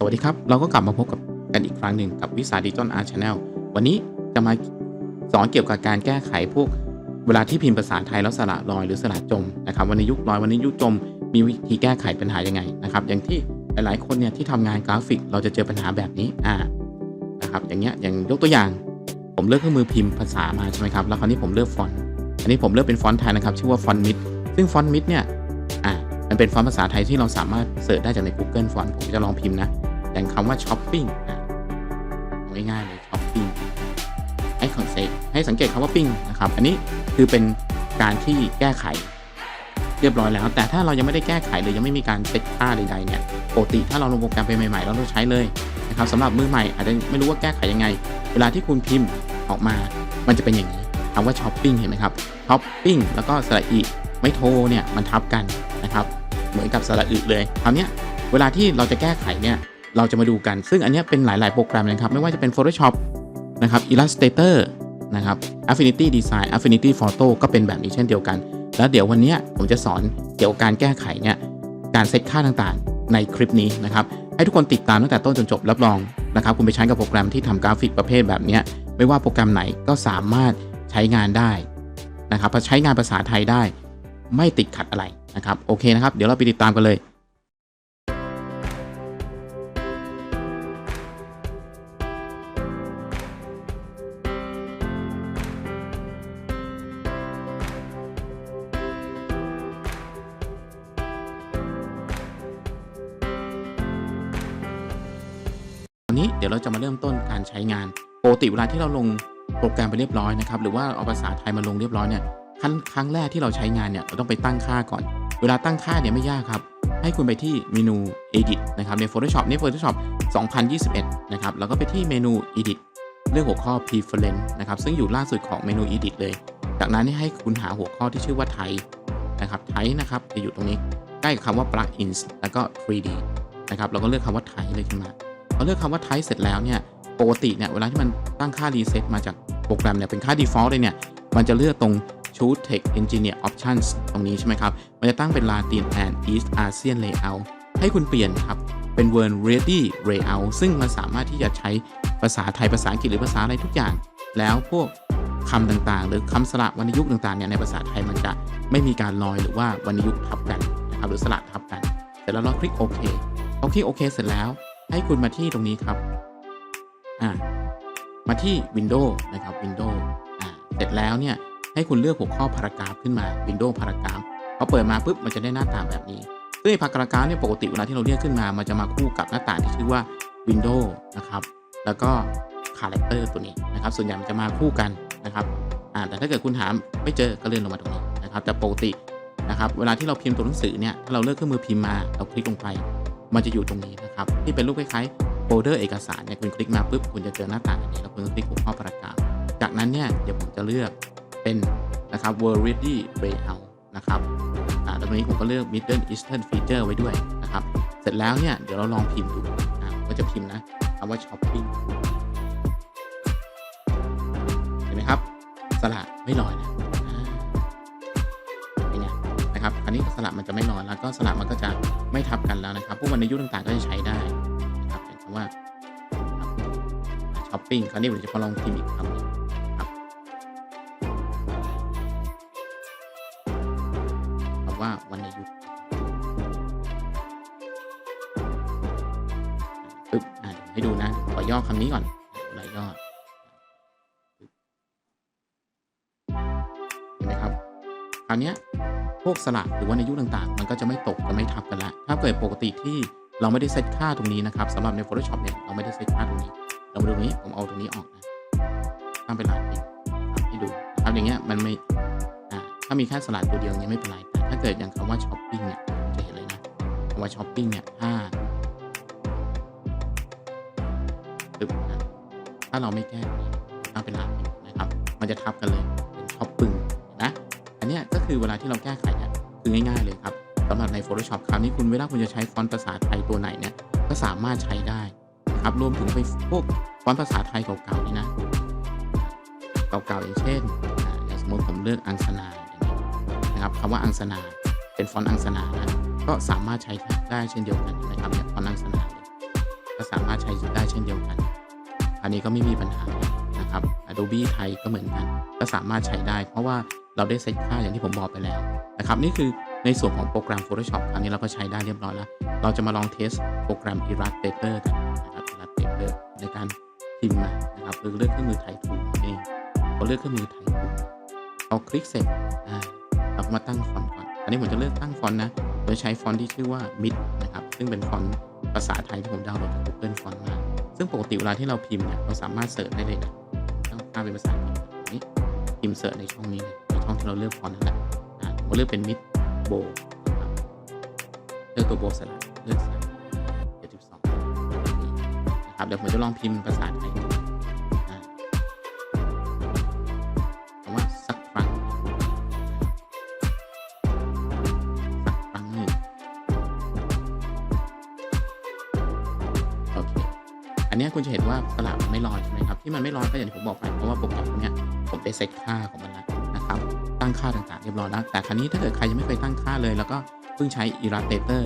สวัสดีครับ เราก็กลับมาพบกับกันอีกครั้งหนึ่งกับวิสาดิจิตอลอาร์ชแนลวันนี้จะมาสอนเกี่ยวกับการแก้ไขพวกเวลาที่พิมพ์ภาษาไทยแล้วสระลอยหรือสระจมนะครับวันนี้ยุคลอยวันนี้ยุคจม มีวิธีแก้ไขปัญหายังไงนะครับ อย่างที่หลายๆคนเนี่ยที่ทำงานกราฟิก เราจะเจอปัญหาแบบนี้อ่านะครับอย่างเงี้ยอย่างยกตัวอย่าง ผมเลือกเครื่องมือพิมพ์ภาษามาใช่ไหมครับแล้วคราวนี้ผมเลือกฟอนต์อันนี้ผมเลือกเป็นฟอนต์ไทยนะครับชื่อว่าฟอนต์มิดซึ่งฟอนต์มิดเนี่ยอ่ามันเป็นฟอนต์ภาษาไทยที่เราสามารถเสิร์ชได้จากใน Google ฟอนต์ผมจะลองพิมพ์นะ อย่างคำว่าช้อปปิ้งง่ายๆเลยช้อปปิ้งให้สังเกตให้สังเกตคำว่าปิ้งนะครับ อันนี้คือเป็นการที่แก้ไขเรียบร้อยแล้ว แต่ถ้าเรายังไม่ได้แก้ไขเลยยังไม่มีการเซตค่าใดๆเนี่ยปกติถ้าเราลงโปรแกรมไปใหม่ๆ เราต้องใช้เลยนะครับสำหรับมือใหม่อาจจะไม่รู้ว่าแก้ไขยังไง เวลาที่คุณพิมพ์ออกมา มันจะเป็นอย่างนี้คำว่าช้อปปิ้งเห็นไหมครับช้อปปิ้งแล้วก็สระอีไม่โทรเนี่ยมันทับกันนะครับ เหมือนกับสระอึเลยคราวนี้เวลาที่เราจะแก้ไขเนี่ย เราจะมาดูกัน ซึ่งอันนี้เป็นหลาย ๆ โปรแกรมนะครับ ไม่ว่าจะเป็น Photoshop นะครับ Illustrator นะครับ Affinity Design Affinity Photo ก็เป็นแบบนี้เช่นเดียวกัน แล้วเดี๋ยววันนี้ผมจะสอนเกี่ยวกับการแก้ไขเนี่ย การเซตค่าต่าง ๆ ในคลิปนี้นะครับ ให้ทุกคนติดตามตั้งแต่ต้นจนจบรับรองนะครับ คุณไปใช้กับโปรแกรมที่ทำกราฟิกประเภทแบบนี้ไม่ว่าโปรแกรมไหนก็สามารถใช้งานได้นะครับใช้งานภาษาไทยได้ ไม่ติดขัดอะไรนะครับ โอเคนะครับ เดี๋ยวเราไปติดตามกันเลย นี้เดี๋ยวเราจะมาเริ่มต้นการใช้งานปกติเวลาที่เราลงโปรแกรมไปเรียบร้อยนะครับหรือว่าเอาภาษาไทยมาลงเรียบร้อยเนี่ยขั้นครั้งแรกที่เราใช้งานเนี่ยเราต้องไปตั้งค่าก่อน เวลาตั้งค่าเนี่ยไม่ยากครับ ให้คุณไปที่เมนู edit นะครับใน Photoshop ใน Photoshop 2021 นะครับแล้วก็ไปที่เมนู edit เลือกหัวข้อ preference นะครับซึ่งอยู่ล่าสุดของเมนู edit เลย จากนั้นให้คุณหาหัวข้อที่ชื่อว่า type นะครับ type นะครับจะอยู่ตรงนี้ใกล้คำว่า plugins แล้วก็ 3D นะครับเราก็เลือกคำว่า type เลยขึ้นมา พอเลือกคำว่า type เสร็จแล้วเนี่ยปกติเนี่ยเวลาที่มันตั้งค่า reset มาจากโปรแกรมเนี่ยเป็นค่า default เลยเนี่ยมันจะเลือกตรง choose text engineer options ตรงนี้ใช่ไหมครับ มันจะตั้งเป็น Latin and East Asian layout ให้คุณเปลี่ยนครับ เป็น word ready layout ซึ่งมันสามารถที่จะใช้ภาษาไทยภาษาอังกฤษหรือภาษาอะไรทุกอย่าง แล้วพวกคำต่างๆ หรือคำสระวรรณยุกต์ต่างๆเนี่ยในภาษาไทยมันจะไม่มีการลอยหรือว่าวรรณยุกต์ทับกันนะครับหรือสระทับกันเสร็จแล้วเราคลิกโอเคพอคลิกโอเคเสร็จแล้ว ให้คุณมาที่ตรงนี้ครับ อ่า มาที่ Windows นะครับ Windows อ่า เสร็จแล้วเนี่ย ให้คุณเลือกหัวข้อพารากราฟขึ้นมา Windows พารากราฟพอเปิดมาปุ๊บ มันจะได้หน้าต่างแบบนี้ ซึ่งพารากราฟเนี่ยปกติเวลาที่เราเรียกขึ้นมา มันจะมาคู่กับหน้าต่างที่ชื่อว่า Windows นะครับ แล้วก็ Character ตัวนี้นะครับ ส่วนใหญ่มันจะมาคู่กันนะครับ อ่า แต่ถ้าเกิดคุณหาไม่เจอ ก็เลื่อนลงมาตรงนี้นะครับ แต่ปกตินะครับ เวลาที่เราพิมพ์ตัวหนังสือเนี่ย ถ้าเราเลือกเครื่องมือพิมพ์มา เราคลิกลงไป มันจะอยู่ตรงนี้นะครับ ที่เป็นรูปคล้ายๆโฟลเดอร์เอกสารเนี่ยคุณคลิกมาปุ๊บคุณจะเจอหน้าต่างอันนี้แล้วคุณคลิกหัวข้อพารากาฟจากนั้นเนี่ยเดี๋ยวผมจะเลือกเป็นนะครับ word ready layout นะครับอ่ตรงนี้ผมก็เลือก middle eastern feature ไว้ด้วยนะครับ เสร็จแล้วเนี่ยเดี๋ยวเราลองพิมพ์ดูอ่าก็จะพิมพ์นะคำว่า shopping เห็นไหมครับสระไม่ลอยนะ นะครับมันจะไม่ลอยแล้วก็สระมันก็จะไม่ทับกันแล้วนะครับพวกวรรณยุกต์ต่างๆก็จะใช้ได้นะครับอย่างคำว่าช้อปปิ้งคราวนี้ผมจะมาลองพิมพ์อีกคำครับคำว่าวรรณยุกต์ปึ๊บอ่าเดี๋ยวให้ดูนะเดี๋ยวขอย่อคำนี้ก่อนเวลาย่อเห็นไหมครับคราวเนี้ย พวกสระหรือวรรณยุกต์ต่างๆ มันก็จะไม่ตกจะไม่ทับกันละถ้าเกิดปกติที่เราไม่ได้เซตค่าตรงนี้นะครับสำหรับใน Photoshop เนี่ยเราไม่ได้เซตค่าตรงนี้ เรามาดูตรงนี้ผมเอาตรงนี้ออกนะตั้งเป็นหลายปิดครับให้ดูนะครับอย่างเงี้ยมันไม่อ่าถ้ามีแค่สลัดตัวเดียวย่างไม่เป็นไรแต่ถ้าเกิดอย่างคำว่าช้อปปิ้งเนี่ยจะเห็นเลยนะคำว่าช้อปปิ้งเนี่ยถ้าตึบนะถ้าเราไม่แก้ตั้งเป็นหลายปิดนะครับ มันจะทับกันเลยเป็นช้อปปิ้ง นะอันเนี้ยก็คือเวลาที่เราแก้ไขเนี่ยคือง่ายๆเลยครับสำหรับใน Photoshop คราวนี้คุณเวลาคุณจะใช้ฟอนต์ภาษาไทยตัวไหนเนี่ยก็สามารถใช้ได้นะครับรวมถึงไปพวกฟอนต์ภาษาไทยเก่าๆนี่นะเก่าๆอย่างเช่นอย่างสมมติผมเลือกอังสนานนะครับคำว่าอังสนาเป็นฟอนต์อังสนานะก็สามารถใช้ได้เช่นเดียวกันนะครับเนี่ยฟอนต์อังสนาก็สามารถใช้ได้เช่นเดียวกัน อันนี้ก็ไม่มีปัญหานะครับ Adobe ไทยก็เหมือนกัน ก็สามารถใช้ได้ เพราะว่า เราได้เซตค่าอย่างที่ผมบอกไปแล้วนะครับนี่คือในส่วนของโปรแกรม Photoshop คราวนี้เราก็ใช้ได้เรียบร้อยแล้ว เราจะมาลองเทสโปรแกรม Illustrator กันนะครับ Illustrator ในการพิมพ์นะครับหรือเลือกเครื่องมือไทยทูนเองพอเลือกเครื่องมือไทยทูพอคลิกเสร็จเราก็มาตั้งฟอนต์ก่อนอันนี้ผมจะเลือกตั้งฟอนต์นะโดยใช้ฟอนต์ที่ชื่อว่า MID นะครับซึ่งเป็นฟอนต์ภาษาไทยที่ผมดาวน์โหลดจาก Google Font มาซึ่งปกติเวลาที่เราพิมพ์เนี่ยเราสามารถเสิร์ชได้เลยนะตั้งค่าเป็นภาษาอังกฤษนี้พิมพ์เสิร์ชในช่องนี้เลย ช่องที่เราเลือกฟอนต์นั่นแหละอ่าผมเลือกเป็น MID Bow นะครับเลือกตัวโบสลัดเลือกไซส์72นะครับเดี๋ยวผมจะลองพิมพ์ภาษาไทยดูอ่าคำว่าสักครั้งสักครั้งหนึ่งโอเคอันเนี้ยคุณจะเห็นว่าสลับมันไม่ลอยใช่ไหมครับที่มันไม่ลอยก็อย่างที่ผมบอกไปเพราะว่าโปรแกรมพวกเนี้ยผมได้เซตค่าของมันแล้วนะ ตั้งค่าต่างๆเรียบร้อยแล้ว แต่ครั้นี้ถ้าเกิดใครยังไม่เคยตั้งค่าเลย แล้วก็เพิ่งใช้ Illustrator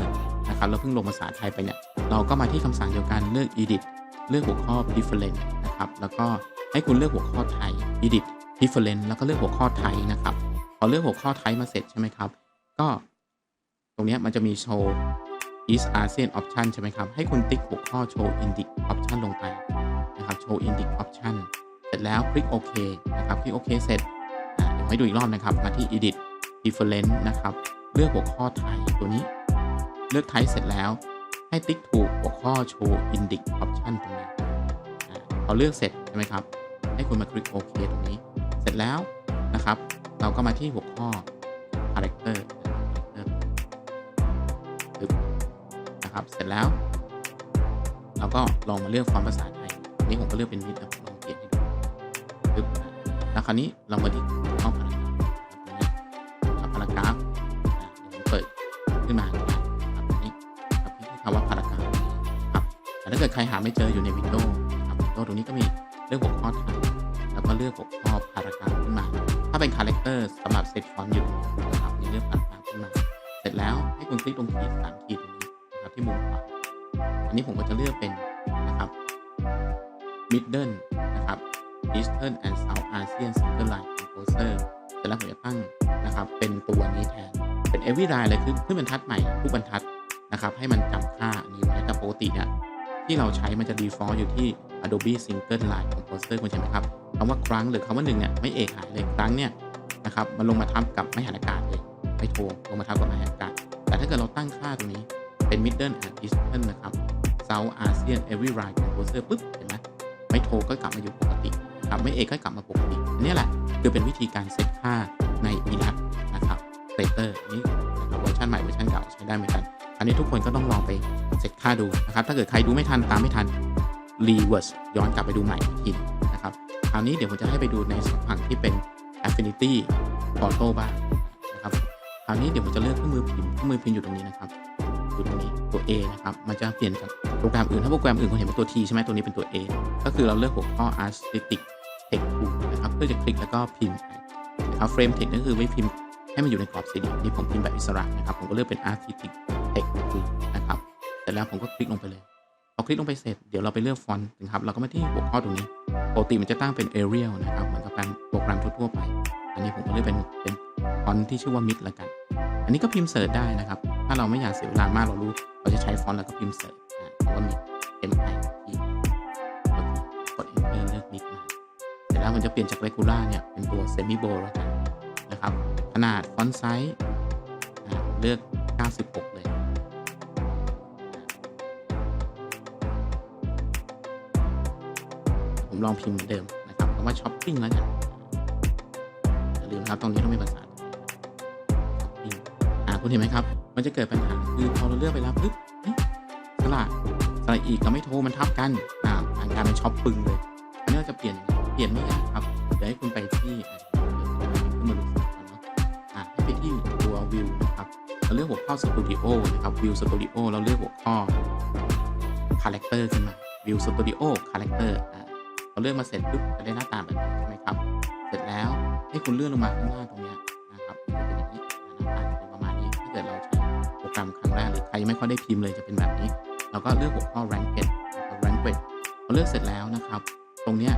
นะครับแล้วเพิ่งลงภาษาไทยไปเนี่ยเราก็มาที่คำสั่งเดียวกันเลือก edit เลือกหัวข้อ different นะครับแล้วก็ให้คุณเลือกหัวข้อไทย edit different แล้วก็เลือกหัวข้อไทยนะครับพอเลือกหัวข้อไทยมาเสร็จใช่ไหมครับ ก็ตรงนี้มันจะมีโชว์ East ASEAN Option ใช่ไหมครับ ให้คุณติ๊กหัวข้อ Show Indic Option ลงไปนะครับ Show Indic Option เสร็จแล้วคลิกโอเคนะครับคลิกโอเคเสร็จ ให้ดูอีกรอบนะครับ มาที่ Edit Different นะครับ เลือกหัวข้อไทยตัวนี้ เลือกไทยเสร็จแล้ว ให้ติ๊กถูกหัวข้อ Show Indic Option ตรงนี้พอเลือกเสร็จใช่ไหมครับ ให้คุณมาคลิกโอเคตรงนี้ เสร็จแล้วนะครับ เราก็มาที่หัวข้อ Character นะครับ เสร็จแล้ว เราก็ลองมาเลือกฟอนต์ภาษาไทย นี้ผมก็เลือกเป็นมิดนะลองเปลี่ยนให้ดูปึ๊บ แล้วคราวนี้เรามาที่หัวข้อพารากราฟครับพารากราฟเดี๋ยวผมเปิดขึ้นมาครับนนี้ครับที่คำว่าพารากราฟครับแต่ถ้าเกิดใครหาไม่เจออยู่ในวินโดว์ครับวินโดว์ตรงนี้ก็มีเลือกหัวข้อไทยแล้วก็เลือกหัวข้อพารากราฟขึ้นมา ถ้าเป็นคาแรคเตอร์สำหรับเซตฟอนต์อยู่นะครับนี่เลือกพารากราฟขึ้นมา เสร็จแล้วให้คุณคลิกตรงขีดสามขีดตรงนี้นะครับที่มุมขวาอันนี้ผมก็จะเลือกเป็นนะครับ Middle นะครับ Eastern and South ASEAN Single Line Composer เสร็จแล้วผมจะตั้งนะครับเป็นตัวนี้แทนเป็น every line เลยคือขึ้นบรรทัดใหม่ทุกบรรทัดนะครับให้มันจำค่านี้ไว้แต่ปกติเนี่ยที่เราใช้มันจะ default อยู่ที่ Adobe Single Line Composer คุณเห็นไหมครับคำว่าครั้งหรือคำว่าหนึ่งเนี่ยไม่เอกหายเลยครั้งเนี่ยนะครับมันลงมาทับกับไม่หันอากาศเลยไม่โทรลงมาทับกับไม่หันอากาศ แต่ถ้าเกิดเราตั้งค่าตรงนี้เป็น Middle and Eastern นะครับ South ASEAN Every Line Composer ปุ๊บเห็นไหมไม่โทรก็กลับมาอยู่ปกติ ครับไม่เอกก็กลับมาปกติอันนี้แหละคือเป็นวิธีการเซตค่าใน e l a b นะครับ Creator นี้นะครับเวอร์ชันใหม่เวอร์ชันเก่าใช้ได้เหมือนกัน อันนี้ทุกคนก็ต้องลองไปเซตค่าดูนะครับ ถ้าเกิดใครดูไม่ทันตามไม่ทัน reverse ย้อนกลับไปดูใหม่อีกทีนะครับคราวนี้เดี๋ยวผมจะให้ไปดูในฝั่งที่เป็น Affinity Photo บ้างนะครับคราวนี้เดี๋ยวผมจะเลือกเครื่องมือพิมพ์เครื่องมือพิมพ์อยู่ตรงนี้นะครับอยู่ตรงนี้ตัว A นะครับมันจะเปลี่ยนจากโปรแกรมอื่นถ้าโปรแกรมอื่นคุณเห็นเป็นตัว T ใช่ไหมตัวนี้เป็นตัว A ก็คือเราเลือกหัวข้อ Aesthetic Text Tool นะครับเพื่อจะคลิกแล้วก็พิมพ์นะครับ Frame Text ก็คือไว้พิมพ์ให้มันอยู่ในกรอบสี่เหลี่ยมนี่ผมพิมพ์แบบอิสระนะครับ ผมก็เลือกเป็น Aesthetic Text นะครับเสร็จแล้วผมก็คลิกลงไปเลยพอคลิกลงไปเสร็จเดี๋ยวเราไปเลือกฟอนต์นะครับเราก็มาที่หัวข้อตรงนี้ปกติมันจะตั้งเป็น Arial นะครับเหมือนกับโปรแกรมทั่วๆไป อันนี้ผมก็เลือกเป็นเป็นฟอนต์ที่ชื่อว่า Mid ละกัน อันนี้ก็พิมพ์เสิร์ชได้นะครับ ถ้าเราไม่อยากเสียเวลามากเรารู้ เราจะใช้ฟอนต์แล้วก็พิมพ์เสิร์ชอ่าเพราะว่ามี M I แล้วมันจะเปลี่ยนจาก Regular เนี่ย เป็นตัว Semi Bold แล้วกันนะครับ ขนาดฟอนต์ไซส์เลือก 96 เลยผมลองพิมพ์เหมือนเดิมนะครับคำว่าช้อปปิ้งแล้วกันอย่าลืมครับตรงนี้ต้องเป็นภาษาช้อปปิ้งอ่าคุณเห็นไหมครับ มันจะเกิดปัญหาคือพอเราเลือกไปแล้วปึ๊บเอ๊ะสละสละอีกกับไม่โทรมันทับกันอ่าอ่านการเป็นช้อปปึงเลยอันนี้เราจะเปลี่ยนยังไง เปลี่ยนไม่ยากครับเดี๋ยวให้คุณไปที่อ่าเดี๋ยวผมขึ้นมาดูก่อนเนาะอ่าให้ไปที่ตัววิวนะครับเราเลือกหัวข้อสตูดิโอนะครับวิวสตูดิโอเราเลือกหัวข้อคาแรคเตอร์ขึ้นมาวิวสตูดิโอคาแรคเตอร์อ่าเลือนมาเสร็จปุ๊บจะได้หน้าตาแบบนี้ใช่ไหมครับ เสร็จแล้วให้คุณเลื่อนลงมาข้างล่างตรงเนี้ยนะครับมันจะเป็นอย่างนี้หน้าตาจะเป็นประมาณนี้ถ้าเกิดเราใช้โปรแกรมครั้งแรกหรือใครยังไม่ค่อยได้พิมพ์เลยจะเป็นแบบนี้เราก็เลือกหัวข้อ ranked นะครับอเลือกเสร็จแล้วนะครับ ตรงเนี้ย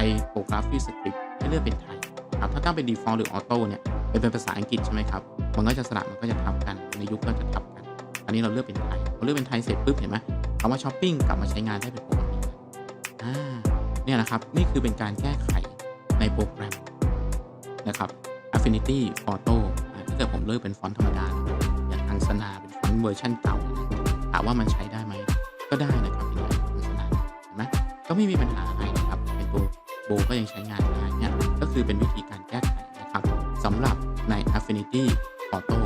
typography script ให้เลือกเป็นไทยครับถ้าตั้งเป็น default หรือ auto เนี่ยเป็นภาษาอังกฤษใช่ไหมครับมันก็จะสลับมันก็จะทับกันในยุคก็จะทับกัน อันนี้เราเลือกเป็นไทยพอเลือกเป็นไทยเสร็จปุ๊บเห็นไหมคำว่าช้อปปิ้งกลับมาใช้งานได้เป็นปกติอ่าเนี่ยนะครับนี่คือเป็นการแก้ไขในโปรแกรมนะครับ Affinity Photo ถ้าเกิดผมเลือกเป็นฟอนต์ธรรมดาอย่างอังสนาเป็นฟอนต์เวอร์ชันเก่าถามว่ามันใช้ได้ไหมก็ได้นะครับเป็นอย่างอังสนาเห็นไหมก็ไม่มีปัญหาอะไร นะครับในตัวโบก็ยังใช้งานได้เนี่ยก็คือเป็นวิธีการแก้ไขนะครับสำหรับใน Affinity Photo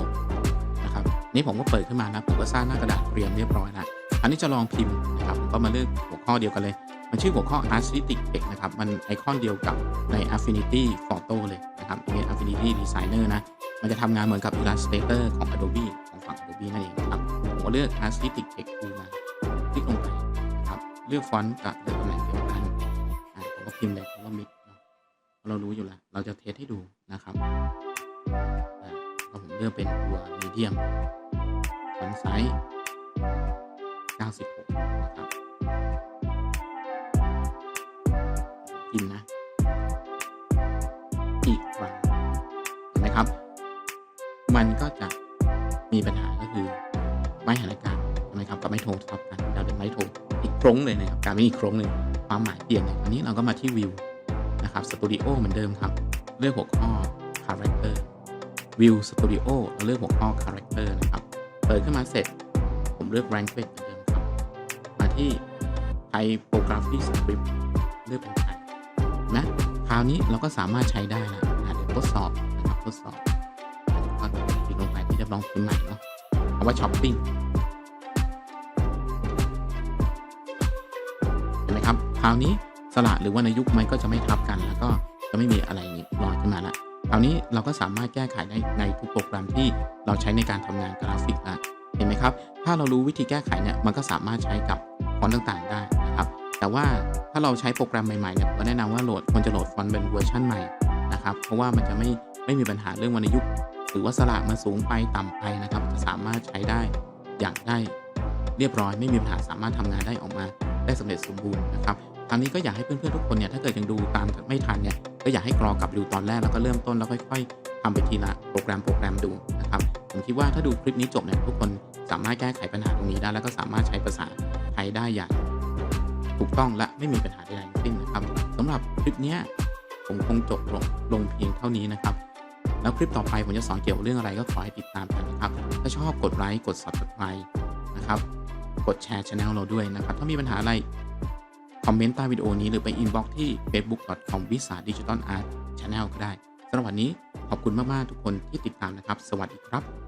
นะครับนี่ผมก็เปิดขึ้นมานะผมก็สร้างหน้ากระดาษเตรียมเรียบร้อยแล้วอันนี้จะลองพิมพ์นะครับผมก็มาเลือกหัวข้อเดียวกันเลย มันชื่อหัวข้อ Artistic Text นะครับมันไอคอนเดียวกับใน Affinity Photo เลยนะครับอันนี้ Affinity Designer นะมันจะทำงานเหมือนกับ Illustrator ของ Adobe ของฝั่ง Adobe นั่นเองครับผมก็เลือก Artistic Text มาคลิกลงไปนะครับเลือกฟอนต์กับเลือก ก็พิมพ์เลยคำว่า mid เรารู้อยู่แล้ว เราจะเทสให้ดูนะครับอ่าผมเลือกเป็นตัว medium ฟอนต์ไซส์ 96 นะครับพิมพ์นะ อีกครั้งนไหมครับ มันก็จะมีปัญหาก็คือไม้หันอากาศใช่ไมครับกับไม้โททับกันเราเป็นไม้โทอีกครงเลยนะครับการไม่อีกครงหนึ่ง ความหมายเปลี่ยนอันนี้เราก็มาที่วิวนะครับสตูดิโอเหมือนเดิมครับ เลือกหัวข้อ character view studio เราเลือกหัวข้อ character นะครับ เปิดขึ้นมาเสร็จ ผมเลือก language เหมือนเดิมครับ มาที่ typography script เลือกเป็นไทยนะคราวนี้เราก็สามารถใช้ได้แล้วนะเดี๋ยวทดสอบนะครับทดสอบก็คลิกลงไปที่จะลองพิมพ์ใหม่เนาะคำว่าช้ รับคราวนี้สระหรือว่าในยุคมันก็จะไม่ทับกัน แล้วก็จะไม่มีอะไรลอยขึ้นมาละคราวนี้เราก็สามารถแก้ไขได้ในทุกโปรแกรมที่เราใช้ในการทำงานกราฟิกละเห็นไหมครับ ถ้าเรารู้วิธีแก้ไขเนี่ยมันก็สามารถใช้กับฟอนต์ต่างๆได้นะครับ แต่ว่าถ้าเราใช้โปรแกรมใหม่ๆเนี่ยก็แนะนำว่าโหลดควรจะโหลดฟอนต์เป็นเวอร์ชันใหม่นะครับ เพราะว่ามันจะไม่ไม่มีปัญหาเรื่องวรรณยุกต์หรือว่าสระมันสูงไปต่ำไปนะครับ จะสามารถใช้ได้อย่างได้เรียบร้อยไม่มีปัญหาสามารถทำงานได้ออกมา ได้สำเร็จสมบูรณ์นะครับ คราวนี้ก็อยากให้เพื่อนๆทุกคนเนี่ยถ้าเกิดยังดูตามไม่ทันเนี่ยก็อยากให้กรอกลับดูตอนแรกแล้วก็เริ่มต้นแล้วค่อย ๆทำไปทีละโปรแกรมโปรแกรมดูนะครับผมคิดว่าถ้าดูคลิปนี้จบเนี่ยทุกคนสามารถแก้ไขปัญหาตรงนี้ได้ แล้วก็สามารถใช้ภาษาไทยได้อย่างถูกต้องและไม่มีปัญหาใดๆทั้งสิ้นนะครับสำหรับคลิปเนี้ยผมคงจบลงลงเพียงเท่านี้นะครับ แล้วคลิปต่อไปผมจะสอนเกี่ยวกับเรื่องอะไรก็ขอให้ติดตามกันนะครับ ถ้าชอบกดไลค์กด subscribe นะครับ กดแชร์ช anel เราด้วยนะครับ ถ้ามีปัญหาอะไร คอมเมนต์ใต้วิดีโอนี้หรือไปอินบ็อกที่ facebook.com v i s a digital art channel ก็ได้สำหรับวันนี้ขอบคุณมาก ๆ ทุกคนที่ติดตามนะครับ สวัสดีครับ